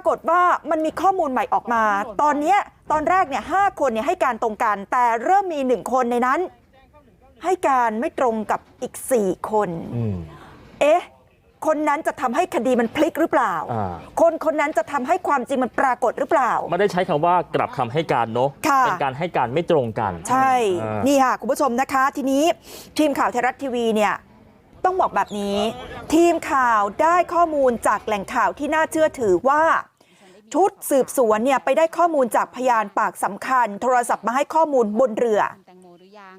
ากฏว่ามันมีข้อมูลใหม่ออกมาตอนเนี้ยตอนแรกเนี่ยห้าคนเนี่ยให้การตรงกันแต่เริ่มมีหนึ่งคนในนั้น ให้การไม่ตรงกับอีกสี่คนอืมเอ๊ะคนนั้นจะทำให้คดีมันพลิกหรือเปล่าอ่าคนคนนั้นจะทำให้ความจริงมันปรากฏหรือเปล่า ไม่ได้ใช้คำว่ากลับคำให้การเนอะค่ะเป็นการให้การไม่ตรงกัน ใช่อ่านี่ค่ะ คุณผู้ชมนะคะ ทีนี้ทีมข่าวไทยรัฐทีวีเนี่ยต้องบอกแบบนี้ ทีมข่าวได้ข้อมูลจากแหล่งข่าวที่น่าเชื่อถือว่า ชุดสืบสวนเนี่ยไปได้ข้อมูลจากพยานปากสำคัญโทรศัพท์มาให้ข้อมูลบนเรือคุณแตงโมหรือยัง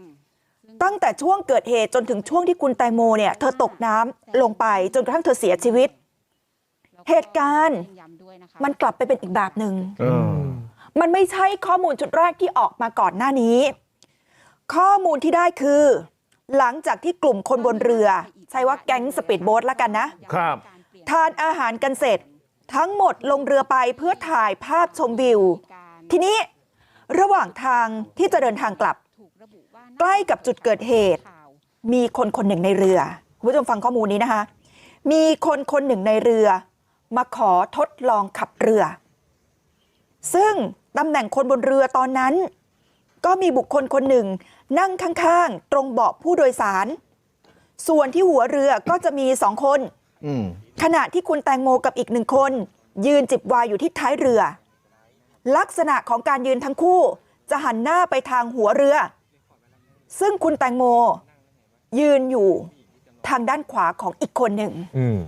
ซึ่งตั้งแต่ช่วงเกิดเหตุจนถึงช่วงที่คุณแตงโมเนี่ยเธอตกน้ำลงไปจนกระทั่งเธอเสียชีวิตแล้วเหตุการณ์ย้ำด้วยนะคะมันกลับไปเป็นอีกแบบหนึ่งเออมันไม่ใช่ข้อมูลชุดแรกที่ออกมาก่อนหน้านี้ ข้อมูลที่ได้คือ หลังจากที่กลุ่มคนบนเรือ ใช้ว่าแก๊งสปีดโบ๊ทละกันนะครับ ทานอาหารกันเสร็จ ทั้งหมดลงเรือไปเพื่อถ่ายภาพชมวิวทีนี้ระหว่างทางที่จะเดินทางกลับใกล้กับจุดเกิดเหตุ มีคนคนหนึ่งในเรือคุณผู้ชมฟังข้อมูลนี้นะคะ มีคนคนหนึ่งในเรือ มาขอทดลองขับเรือ ซึ่งตำแหน่งคนบนเรือตอนนั้น ก็มีบุคคลคนหนึ่ง นั่งข้างๆ ตรงเบาะผู้โดยสาร ส่วนที่หัวเรือก็จะมีสองคน ขณะที่คุณแตงโมกับอีกหนึ่งคนยืนจิบไวายอยู่ที่ท้ายเรือลักษณะของการยืนทั้งคู่จะหันหน้าไปทางหัวเรือ ซึ่งคุณแตงโมยืนอยู่ทางด้านขวาของอีกคนหนึ่งอืม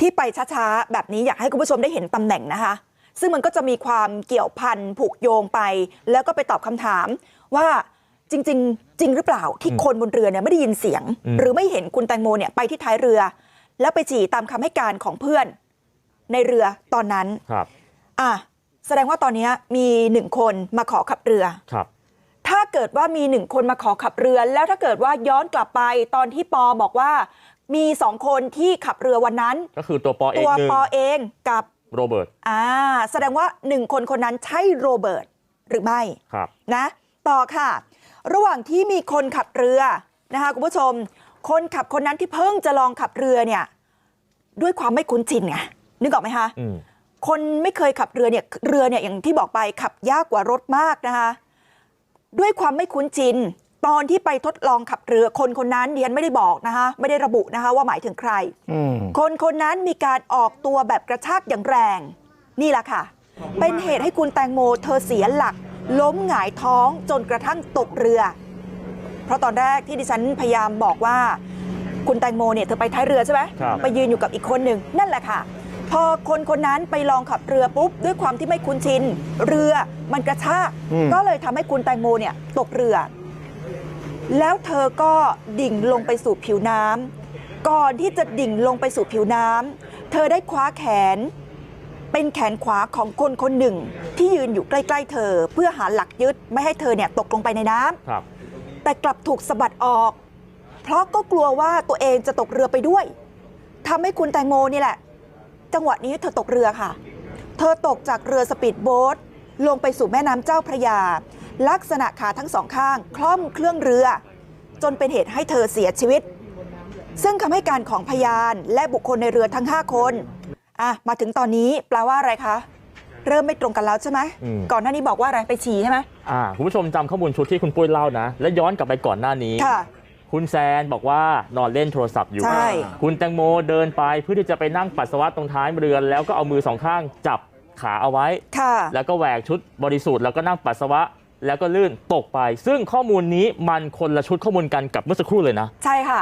ที่ไปช้าๆ แบบนี้อยากให้คุณผู้ชมได้เห็นตำแหน่งนะคะ ซึ่งมันก็จะมีความเกี่ยวพันผูกโยงไป แล้วก็ไปตอบคำถามว่าจริง ๆ จริงหรือเปล่าที่คนบนเรือเนี่ยไม่ได้ยินเสียงอืมหรือไม่เห็นคุณแตงโมเนี่ยไปที่ท้ายเรือ แล้วไปฉี่ตามคำให้การของเพื่อนในเรือตอนนั้นครับอะแสดงว่าตอนนี้มีหนึ่งคนมาขอขับเรือครับถ้าเกิดว่ามีหนึ่งคนมาขอขับเรือแล้วถ้าเกิดว่าย้อนกลับไปตอนที่ปอบอกว่ามีสองคนที่ขับเรือวันนั้น ก็คือตัวปอเอตังวหนึ่งปอเองกับโรเบิร์ตอ่าแสดงว่าหนึ่งคนคนนั้นใช่โรเบิร์ตหรือไม่ครับนะ ต่อค่ะ ระหว่างที่มีคนขับเรือนะคะคุณผู้ชม คนขับคนนั้นที่เพิ่งจะลองขับเรือเนี่ย ด้วยความไม่คุ้นชินไงนึกออกไหมคะอืมคนไม่เคยขับเรือเนี่ยเรือเนี่ยอย่างที่บอกไปขับยากกว่ารถมากนะคะด้วยความไม่คุ้นชินตอนที่ไปทดลองขับเรือคนคนนั้นเดียนไม่ได้บอกนะคะไม่ได้ระบุนะคะว่าหมายถึงใครอืมคนคนนั้นมีการออกตัวแบบกระชากอย่างแรง นี่แหละค่ะ เป็นเหตุให้คุณแตงโมเธอเสียหลัก ล้มหงายท้องจนกระทั่งตกเรือ เพราะตอนแรกที่ดิฉันพยายามบอกว่า คุณแตงโมเนี่ยเธอไปท้ายเรือใช่ไหมครับไปยืนอยู่กับอีกคนหนึ่งนั่นแหละค่ะ พอคนคนนั้นไปลองขับเรือปุ๊บด้วยความที่ไม่คุ้นชินเรือมันกระชากอืมก็เลยทำให้คุณแตงโมเนี่ยตกเรือ แล้วเธอก็ดิ่งลงไปสู่ผิวน้ำก่อนที่จะดิ่งลงไปสู่ผิวน้ำเธอได้คว้าแขน เป็นแขนขวาของคนคนหนึ่ง ที่ยืนอยู่ใกล้ ๆ เธอ เพื่อหาหลักยึดไม่ให้เธอเนี่ยตกลงไปในน้ำครับแต่กลับถูกสะบัดออก เพราะก็กลัวว่าตัวเองจะตกเรือไปด้วยทำให้คุณแตงโมนี่แหละ จังหวะนี้เธอตกเรือค่ะ เธอตกจากเรือสปีดโบ๊ทลงไปสู่แม่น้ำเจ้าพระยา ลักษณะขาทั้งสองข้าง คล่อมเครื่องเรือ จนเป็นเหตุให้เธอเสียชีวิต ซึ่งคำให้การของพยานและบุคคลในเรือทั้ง 5 คนอะมาถึงตอนนี้แปลว่าอะไรคะเริ่มไม่ตรงกันแล้วใช่ไหมอืมก่อนหน้านี้บอกว่าอะไรไปฉี่ใช่ไหมอ่าคุณผู้ชมจำข้อมูลชุดที่คุณปุ้ยเล่านะ และย้อนกลับไปก่อนหน้านี้ค่ะ คุณแซนบอกว่านอนเล่นโทรศัพท์อยู่ ใช่ คุณแตงโมเดินไปเพื่อที่จะไปนั่งปัสสาวะตรงท้ายเรือแล้วก็เอามือสองข้างจับขาเอาไว้ ค่ะ แล้วก็แหวกชุดบริสุทธิ์แล้วก็นั่งปัสสาวะ แล้วก็ลื่นตกไป ซึ่งข้อมูลนี้มันคนละชุดข้อมูลกันกับเมื่อสักครู่เลยนะ ใช่ค่ะ